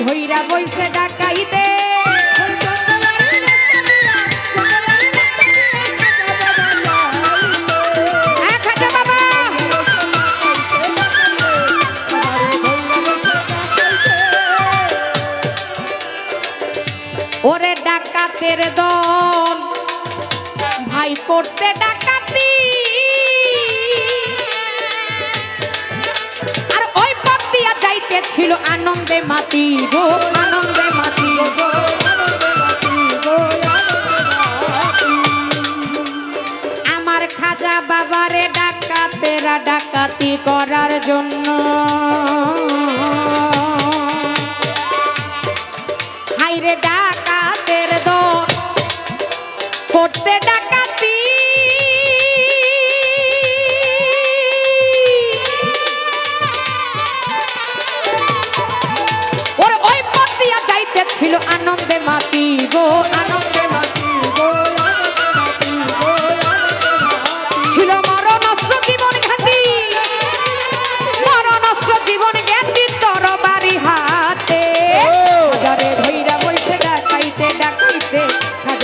ধইরা বইছে ডাকাইতে ওরে ডাকাতের দল ভাই করতে ডাকাতি। আর ওই পথ দিয়া যাইতে ছিল আনন্দে মাতি গো, আনন্দে মাতি গো, আমার খাজা বাবারে ডাকাতেরা ডাকাতি করার জন্য। হাইরে ডাকাতের দল করতে ডাকাতি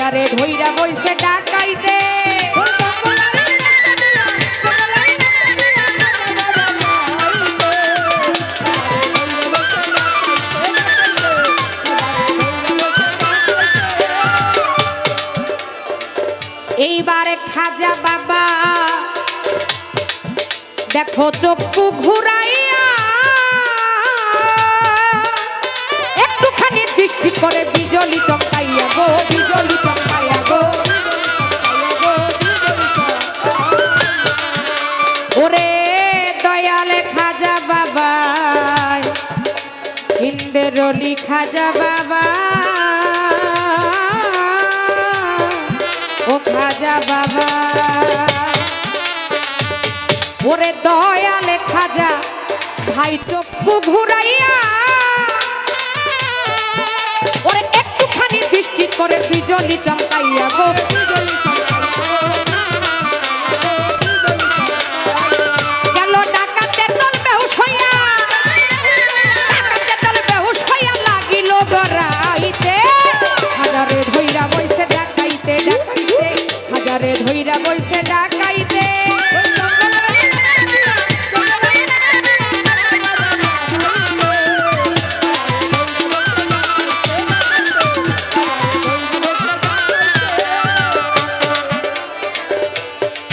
হাজারে ধইরা বইছে ডাকাইতে। এইবারে খাজা বাবা, দেখো চক্ষু ঘুরাইয়া একটুখানি দৃষ্টি করে বিজলি চমকাইয়া গো, বিজলি চমকাইয়া দয়ালে খাজা বাবা ইন্দ্রলি খাজা বাবা ও খাজা বাবা ওরে দয়ালে খাজা, ভাই চক্ষু ঘুরাইয়া। ওরে একটুখানি দৃষ্টি করে বিজলি চমকাইয়া গো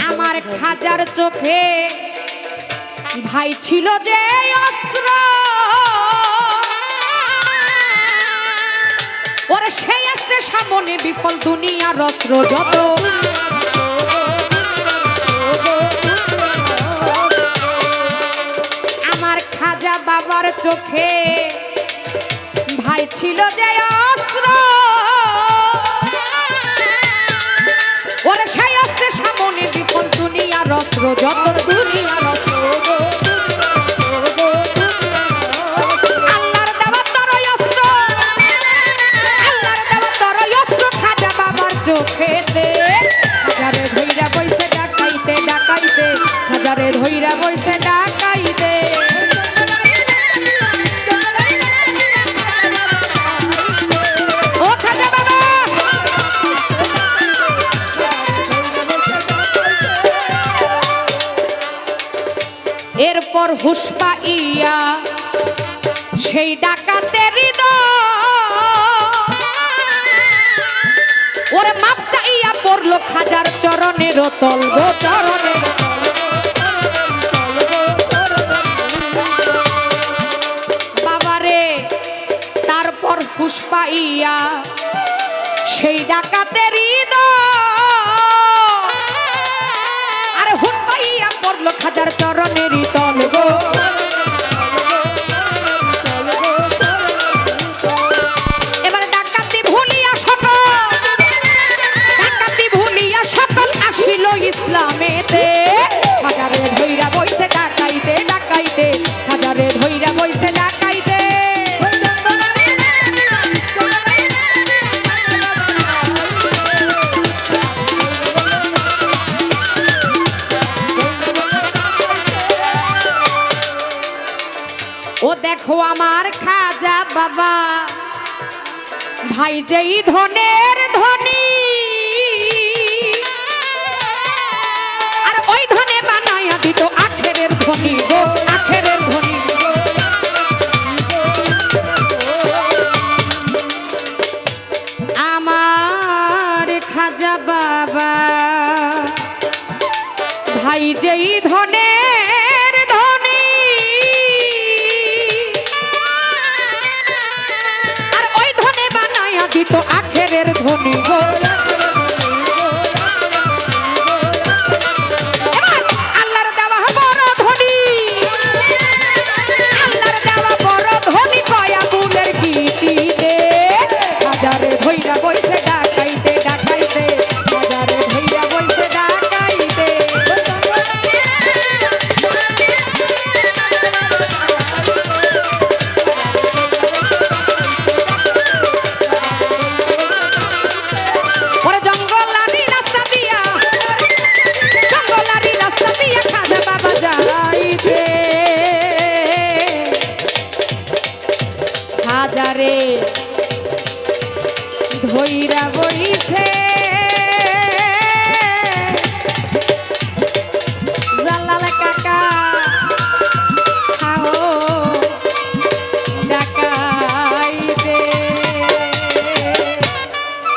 আমার খাজার চোখে ভাই ছিল যে অস্ত্র। সেই অস্ত্রের সামনে বিফল দুনিয়ার অস্ত্র যত। আমার খাজা বাবার চোখে। ভাই ছিল যে অস্ত্র। ওরে সেই অস্ত্রের সামনে বিফল দুনিয়ার অস্ত্র যত অস্ত্র। অস্ত্র। অস্ত্র বাবার চোখেতে হাজারে ধইরা বইছে ডাকাইতে ডাকাইতে। হাজারে ধইরা বইছে এরপর হুসপা ইয়া সেই ডাকাতের ওরে মাপটা ইয়া পড়ল খাজার চরণের তল গো, চরণের বাবারে সেই ডাকাতের আর পাইয়া হাজার চরণেরই তল গো দেখো আমার খাজা বাবা। ভাই যেই ধনের ধনী। আর ওই ধনে বানায়া দিত আখেরের ধনী গো, আখেরের ধনী আমার খাজা বাবা, ভাই যেই